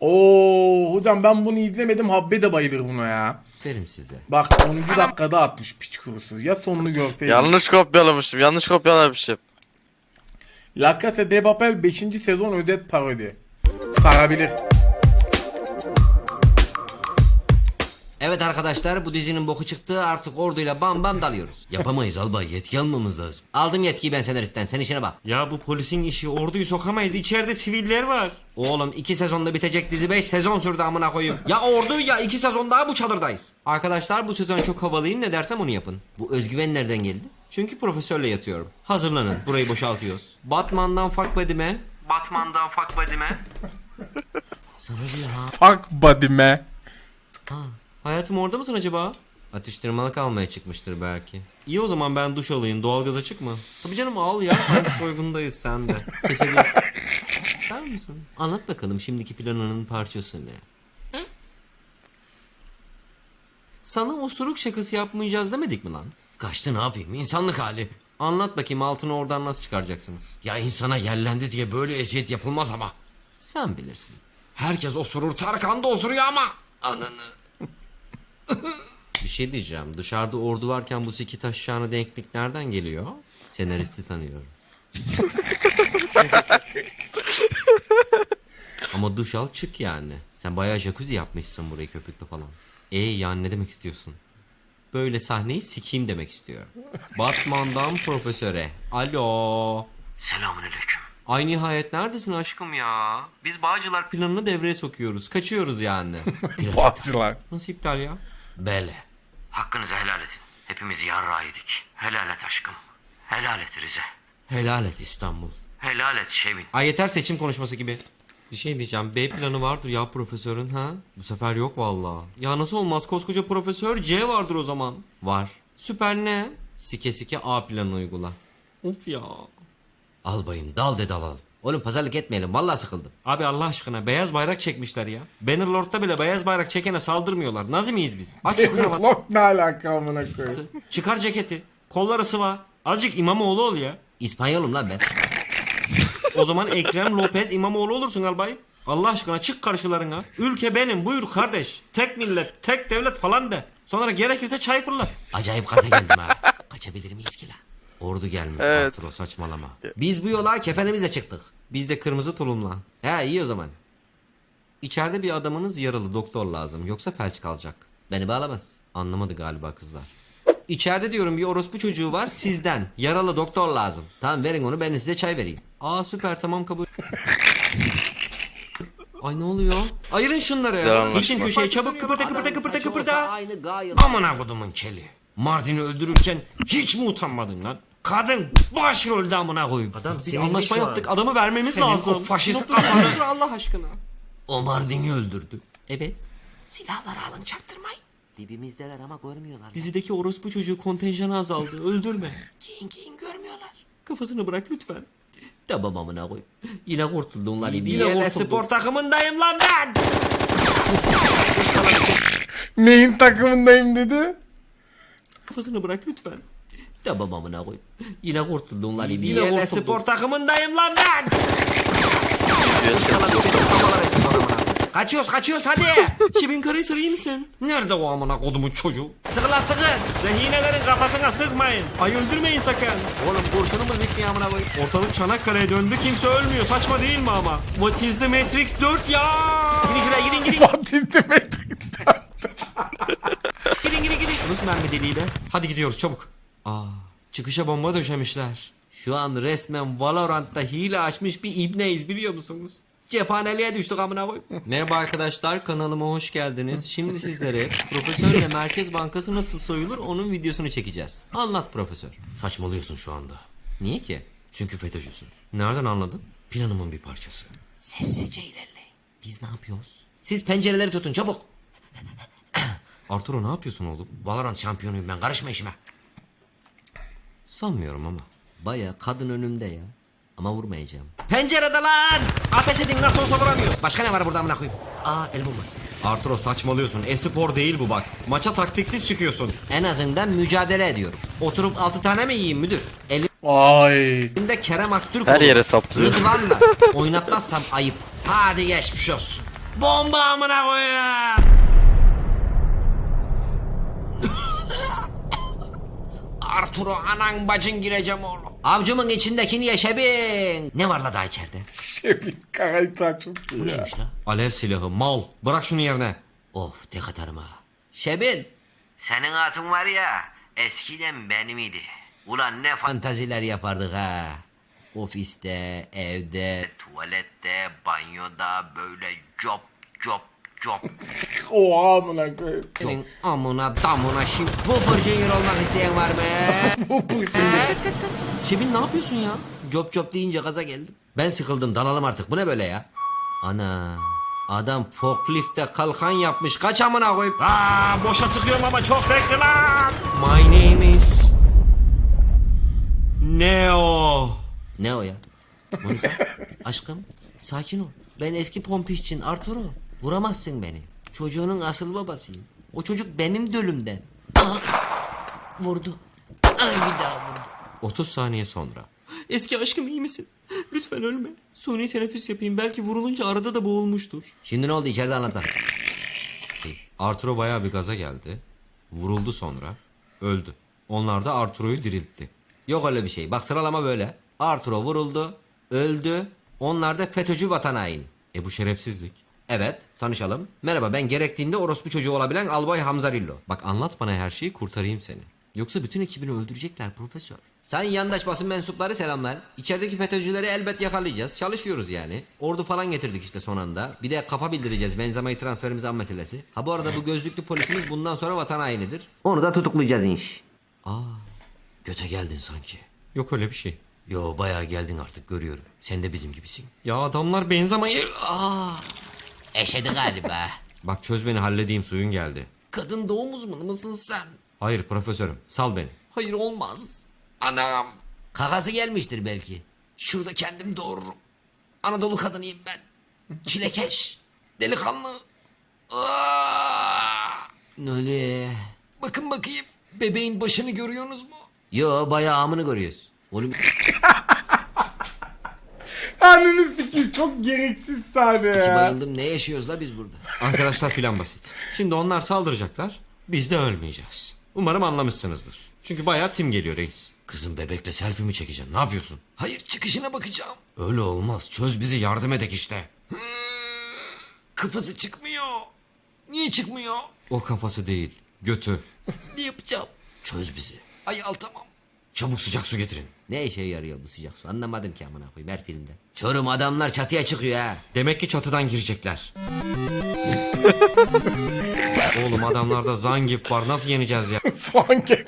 Oo hocam ben bunu izlemedim. Habbe de bayılır buna ya. Verim size. Bak 10. dakikada atmış piç kurusu. Ya sonunu görseydim. Yanlış kopyalamışım. Yanlış kopyalamışım. La Casa de Papel 5. sezon özet parodi. Sarabilir. Evet arkadaşlar bu dizinin boku çıktı artık orduyla bam bam dalıyoruz. Yapamayız albay yetki almamız lazım. Aldım yetkiyi ben senaristten sen işine bak. Ya bu polisin işi orduyu sokamayız içeride siviller var. Oğlum iki sezonda bitecek dizi 5 sezon sürdü amına koyayım. Ya ordu ya iki sezon daha bu çadırdayız. Arkadaşlar bu sezon çok havalıyım ne dersem onu yapın. Bu özgüven nereden geldi? Çünkü profesörle yatıyorum. Hazırlanın burayı boşaltıyoruz. Batman'dan fuck buddy'me. Batman'dan fuck buddy'me. Sana diyor ha. Fuck body'me. Hayatım orada mısın acaba? Atıştırmalık almaya çıkmıştır belki. İyi o zaman ben duş alayım. Doğalgaz açık mı? Tabii canım al ya. Sanki soygundayız sen de. Kesebilirsin. Sen misin? Anlat bakalım şimdiki planının parçası ne? Sana osuruk şakası yapmayacağız demedik mi lan? Kaçtı ne yapayım insanlık hali. Anlat bakayım altını oradan nasıl çıkaracaksınız? Ya insana yerlendi diye böyle eziyet yapılmaz ama. Sen bilirsin. Herkes osurur Tarkan da osuruyor ama. Ananı. Bir şey diyeceğim. Dışarıda ordu varken bu siki taşıyana denklik nereden geliyor? Senaristi tanıyorum. Ama duş al çık yani. Sen bayağı jacuzzi yapmışsın burayı köpüklü falan. E yani ne demek istiyorsun? Böyle sahneyi sikeyim demek istiyorum. Batman'dan profesöre. Alo. Selamünaleyküm. Ay nihayet neredesin aşkım ya? Biz Bağcılar planını devreye sokuyoruz. Kaçıyoruz yani. Bağcılar. Nasıl iptal ya? Bele. Hakkınızı helal edin. Hepimiz yarrağı yedik. Helal et aşkım. Helal et Rize. Helal et İstanbul. Helal et Şevin. Ay yeter seçim konuşması gibi. Bir şey diyeceğim. B planı vardır ya profesörün ha? Bu sefer yok vallahi. Ya nasıl olmaz? Koskoca profesör C vardır o zaman. Var. Süper ne? Sike sike A planı uygula. Of ya. Albayım dal de dalalım. Oğlum pazarlık etmeyelim vallahi sıkıldım. Abi Allah aşkına beyaz bayrak çekmişler ya. Bannerlord'da bile beyaz bayrak çekene saldırmıyorlar. Nazi miyiz biz? Aç şu kravatı. Vlog ne alaka amına koyayım. Çıkar ceketi. Kolları sıva. Azıcık İmamoğlu ol ya. İspanyolum lan ben. O zaman Ekrem Lopez İmamoğlu olursun albay. Allah aşkına çık karşılarına. Ülke benim buyur kardeş. Tek millet, tek devlet falan de. Sonra gerekirse çay fırla. Acayip gaza geldim ha. Kaçabilir miyiz ki lan? Ordu gelmiş Evet. Arturo saçmalama. Biz bu yola kefenimizle çıktık. Biz de kırmızı tulumla. He iyi o zaman. İçeride bir adamınız yaralı doktor lazım. Yoksa felç kalacak. Beni bağlamaz. Anlamadı galiba kızlar. İçeride diyorum bir orospu çocuğu var sizden. Yaralı doktor lazım. Tamam verin onu ben de size çay vereyim. Aa süper tamam kabul. Ay ne oluyor? Ayırın şunları. Geçin köşeye çabuk kıpırda kıpırda kıpırda kıpırda. Amına kodumun keli. Mardin'i öldürürken hiç mi utanmadın lan? Kadın başrolde amına koyayım. Adam biz anlaşma yaptık adamı vermemiz Senin lazım. o faşist dur, dur, Allah aşkına. O Mardin'i öldürdü. Evet. Silahları alın çaktırmayın. Dibimizdeler ama görmüyorlar. Dizideki orospu çocuğu kontenjanı azaldı. Öldürme. Giyin giyin görmüyorlar. Kafasını bırak lütfen. Tamam amına koy. Yine kurtuldun lan İbi. Yine Yine spor takımındayım lan ben. Neyin takımındayım dedi. Kafasını bırak lütfen. Tamam amına koy. Yine kurtuldun lan İbi. Yine Yine spor takımındayım lan ben. Kaçıyoruz kaçıyoruz hadi. Kimin karısı iyi misin? Nerede o amına kodumun çocuğu? Sıkı lan sıkı. Rehinelerin kafasına sıkmayın. Ay öldürmeyin sakın. Oğlum kurşunumuz bitmiyor amına koy. Ortalık Çanakkale'ye döndü kimse ölmüyor. Saçma değil mi ama? What is the Matrix 4 ya? Girin şuraya girin girin. Fatih Matrix'ten. Girin girin girin. Nasıl mermi deliğiyle? Hadi gidiyoruz çabuk. Aa, çıkışa bomba döşemişler. Şu an resmen Valorant'ta hile açmış bir ibneyiz biliyor musunuz? Cephaneliğe düştük amına koy. Merhaba arkadaşlar kanalıma hoş geldiniz. Şimdi sizlere Profesörle Merkez Bankası nasıl soyulur onun videosunu çekeceğiz. Anlat profesör. Saçmalıyorsun şu anda. Niye ki? Çünkü FETÖ'cüsün. Nereden anladın? Planımın bir parçası. Sessizce ilerleyin. Biz ne yapıyoruz? Siz pencereleri tutun çabuk. Arturo ne yapıyorsun oğlum? Valorant şampiyonuyum ben karışma işime. Sanmıyorum ama. Baya kadın önümde ya. Ama vurmayacağım. Pencerede lan! Ateş edin nasıl olsa vuramıyoruz. Başka ne var burada amına koyayım? Aa el bombası. Arturo saçmalıyorsun. E-spor değil bu bak. Maça taktiksiz çıkıyorsun. En azından mücadele ediyorum. Oturup altı tane mi yiyeyim müdür? Ay. Elimde Kerem Aktürk Her olur. yere saplıyor. Rıdvan'la oynatmazsam ayıp. Hadi geçmiş olsun. Bomba amına koyayım. Arturo anan bacın gireceğim oğlum. Avcumun içindekini yeşebin. Ne var la daha içeride? Şefin karayta çok iyi Bu ya. neymiş la? Alev silahı mal. Bırak şunu yerine. Of tek atarım ha. Şebin. Senin hatun var ya eskiden benim idi. Ulan ne fa- Fantaziler yapardık ha. Ofiste, evde. tuvalette, banyoda böyle cop cop cop. Oha amına koyayım. Senin amına damına şimdi Popper Junior olmak isteyen var mı? Bu bu şimdi. Kaç kaç kaç. Şebin ne yapıyorsun ya? Cop cop deyince gaza geldim. Ben sıkıldım dalalım artık bu ne böyle ya? Ana adam forklifte kalkan yapmış kaç amına koyup. Aa, boşa sıkıyorum ama çok zevkli lan. My name is... Neo. Ne o ya? Monika, aşkım sakin ol. Ben eski pompişçin Arturo. Vuramazsın beni. Çocuğunun asıl babasıyım. O çocuk benim dölümden. Vurdu. Ay bir daha vurdu. 30 saniye sonra. Eski aşkım iyi misin? Lütfen ölme. Suni teneffüs yapayım. Belki vurulunca arada da boğulmuştur. Şimdi ne oldu içeride anlat bak. Arturo bayağı bir gaza geldi. Vuruldu sonra. Öldü. Onlar da Arturo'yu diriltti. Yok öyle bir şey. Bak sıralama böyle. Arturo vuruldu. Öldü. Onlar da FETÖ'cü vatan haini. E bu şerefsizlik. Evet tanışalım. Merhaba ben gerektiğinde orospu çocuğu olabilen Albay Hamza Rillo. Bak anlat bana her şeyi kurtarayım seni. Yoksa bütün ekibini öldürecekler profesör. Sen yandaş basın mensupları selamlar. İçerideki FETÖ'cüleri elbet yakalayacağız. Çalışıyoruz yani. Ordu falan getirdik işte son anda. Bir de kafa bildireceğiz benzemeyi transferimiz an meselesi. Ha bu arada bu gözlüklü polisimiz bundan sonra vatan hainidir. Onu da tutuklayacağız inş. Göte geldin sanki. Yok öyle bir şey. Yo bayağı geldin artık görüyorum. Sen de bizim gibisin. Ya adamlar benzemeyi... Aa! Eşedi galiba. Bak çöz beni halledeyim suyun geldi. Kadın doğum uzmanı mısın sen? Hayır profesörüm sal beni. Hayır olmaz. Anam. Kakası gelmiştir belki. Şurada kendim doğururum. Anadolu kadınıyım ben. Çilekeş. Delikanlı. Aa! Bakın bakayım. Bebeğin başını görüyorsunuz mu? Yo bayağı amını görüyoruz. Oğlum Ananı sikeyim çok gereksiz sahne ya. bayıldım ne yaşıyoruz la biz burada? Arkadaşlar plan basit. Şimdi onlar saldıracaklar. Biz de ölmeyeceğiz. Umarım anlamışsınızdır. Çünkü bayağı tim geliyor reis. Kızım bebekle selfie mi çekeceksin? Ne yapıyorsun? Hayır çıkışına bakacağım. Öyle olmaz. Çöz bizi yardım edek işte. Kafası çıkmıyor. Niye çıkmıyor? O kafası değil. Götü. ne yapacağım? Çöz bizi. Ay al tamam. Çabuk sıcak su getirin. Ne işe yarıyor bu sıcak su? Anlamadım ki amına koyayım her filmde. Çorum adamlar çatıya çıkıyor ha. Demek ki çatıdan girecekler. Oğlum adamlarda Zangip var. Nasıl yeneceğiz ya? Sanki.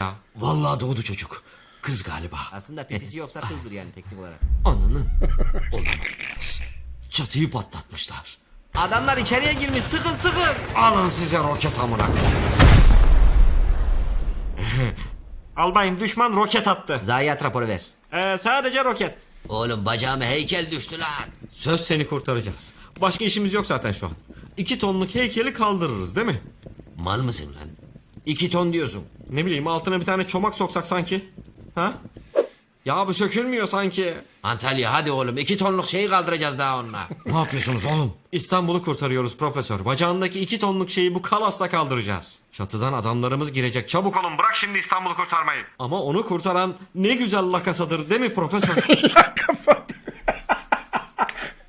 ya? Vallahi doğdu çocuk. Kız galiba. Aslında pipisi yoksa kızdır yani teknik olarak. Ananın. Olamaz. Çatıyı patlatmışlar. Adamlar içeriye girmiş. Sıkın sıkın. Alın size roket amına. Albayım düşman roket attı. Zayiat raporu ver. Ee, sadece roket. Oğlum bacağıma heykel düştü lan. Söz seni kurtaracağız. Başka işimiz yok zaten şu an. İki tonluk heykeli kaldırırız değil mi? Mal mısın lan? İki ton diyorsun. Ne bileyim altına bir tane çomak soksak sanki. Ha? Ya bu sökülmüyor sanki. Antalya hadi oğlum iki tonluk şeyi kaldıracağız daha onunla. ne yapıyorsunuz oğlum? İstanbul'u kurtarıyoruz profesör. Bacağındaki iki tonluk şeyi bu kalasla kaldıracağız. Çatıdan adamlarımız girecek. Çabuk olun bırak şimdi İstanbul'u kurtarmayı. Ama onu kurtaran ne güzel lakasadır değil mi profesör?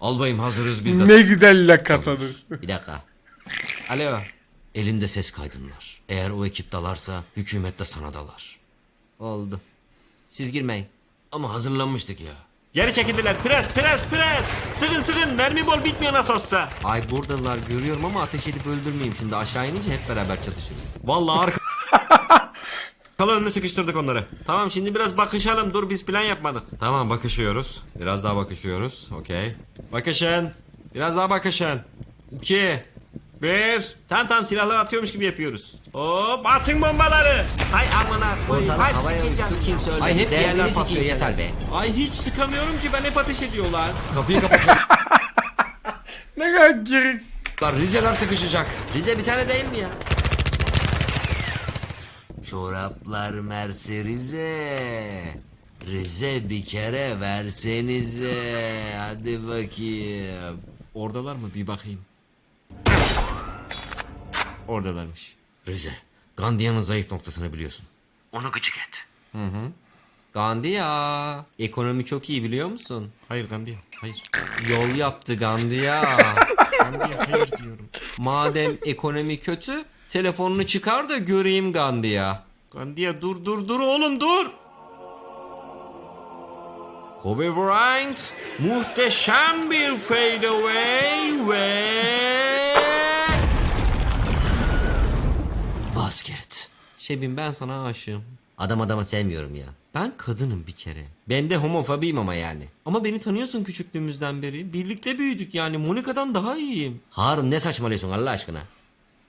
Albayım hazırız biz de. Ne güzel la kafadır. Bir dakika. Alo. Elimde ses kaydın var. Eğer o ekip dalarsa hükümet de sana dalar. Oldu. Siz girmeyin. Ama hazırlanmıştık ya. Geri çekildiler. Pres pres pres. Sıkın sıkın. Mermi bol bitmiyor nasıl olsa. Ay buradalar görüyorum ama ateş edip öldürmeyeyim şimdi. Aşağı inince hep beraber çatışırız. Vallahi arka... Kalı önüne sıkıştırdık onları. Tamam şimdi biraz bakışalım. Dur biz plan yapmadık. Tamam bakışıyoruz. Biraz daha bakışıyoruz. Okey. Bakışın. Biraz daha bakışın. İki. Bir. Tamam tamam silahları atıyormuş gibi yapıyoruz. Hop atın bombaları. Hay amına koyayım. Ortalık Hay havaya sikeceğim uçtu kimse ölmedi. Ay hep Derdini yerler sikeyim patlıyor yeter be. Ay hiç sıkamıyorum ki ben hep ateş ediyorlar. Kapıyı kapatıyorum. Ne kadar gereksiz. Rizeler sıkışacak. Rize bir tane değil mi ya? Çoraplar Mersi Rize. Rize bir kere versenize. Hadi bakayım. Oradalar mı bir bakayım. Oradalarmış. Rize, Gandhia'nın zayıf noktasını biliyorsun. Onu gıcık et. Gandhi ya. Ekonomi çok iyi biliyor musun? Hayır Gandhi. Hayır. Yol yaptı Gandhi ya. Gandhi hayır diyorum. Madem ekonomi kötü telefonunu çıkar da göreyim Gandhi ya. Gandhi dur dur dur oğlum dur. Kobe Bryant muhteşem bir fade away ve Basket. Şebin ben sana aşığım. Adam adamı sevmiyorum ya. Ben kadınım bir kere. Ben de homofobiyim ama yani. Ama beni tanıyorsun küçüklüğümüzden beri. Birlikte büyüdük yani. Monika'dan daha iyiyim. Harun ne saçmalıyorsun Allah aşkına?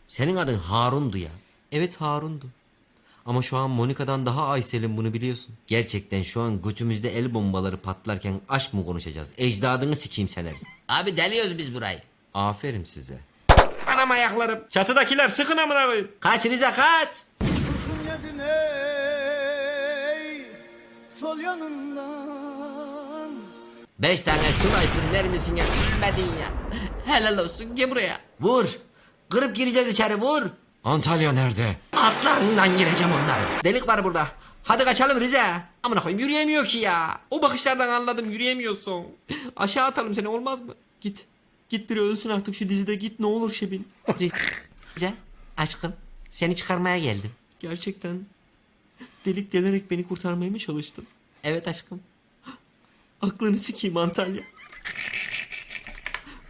Senin adın Harun'du ya. Evet Harun'du. Ama şu an Monika'dan daha Aysel'im bunu biliyorsun. Gerçekten şu an götümüzde el bombaları patlarken aşk mı konuşacağız? Ecdadını sikeyim seneriz. Abi deliyoruz biz burayı. Aferin size. Anam ayaklarım. Çatıdakiler sıkın amına koyayım. Kaç Rize kaç. yedin ey sol yanından Beş tane sniper mermisine ölmedin ya. Helal olsun gel buraya. Vur. Kırıp gireceğiz içeri vur. Antalya nerede? Atlarından gireceğim onları. Delik var burada. Hadi kaçalım Rize. Amına koyayım yürüyemiyor ki ya. O bakışlardan anladım yürüyemiyorsun. Aşağı atalım seni olmaz mı? Git. Git biri ölsün artık şu dizide git ne olur Şebin. Rize aşkım seni çıkarmaya geldim. Gerçekten delik delerek beni kurtarmaya mı çalıştın? Evet aşkım. Aklını sikeyim Antalya.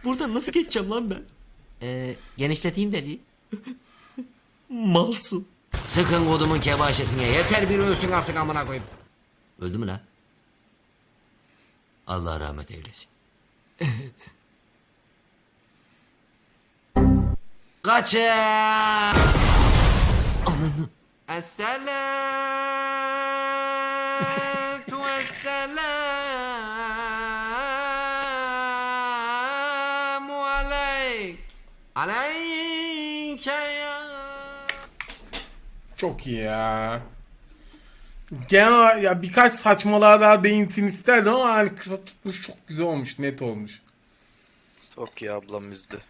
Buradan nasıl geçeceğim lan ben? Ee, genişleteyim dedi. Malsın. Sıkın kodumun kebaşesine. Yeter bir ölsün artık amına koyayım. Öldü mü lan? Allah rahmet eylesin. Kaçın! Esselatu esselamu aleyk. Aleyke ya. Çok iyi ya. Genel ya birkaç saçmalığa daha değinsin isterdim ama hani kısa tutmuş çok güzel olmuş net olmuş. Çok iyi ablam üzdü.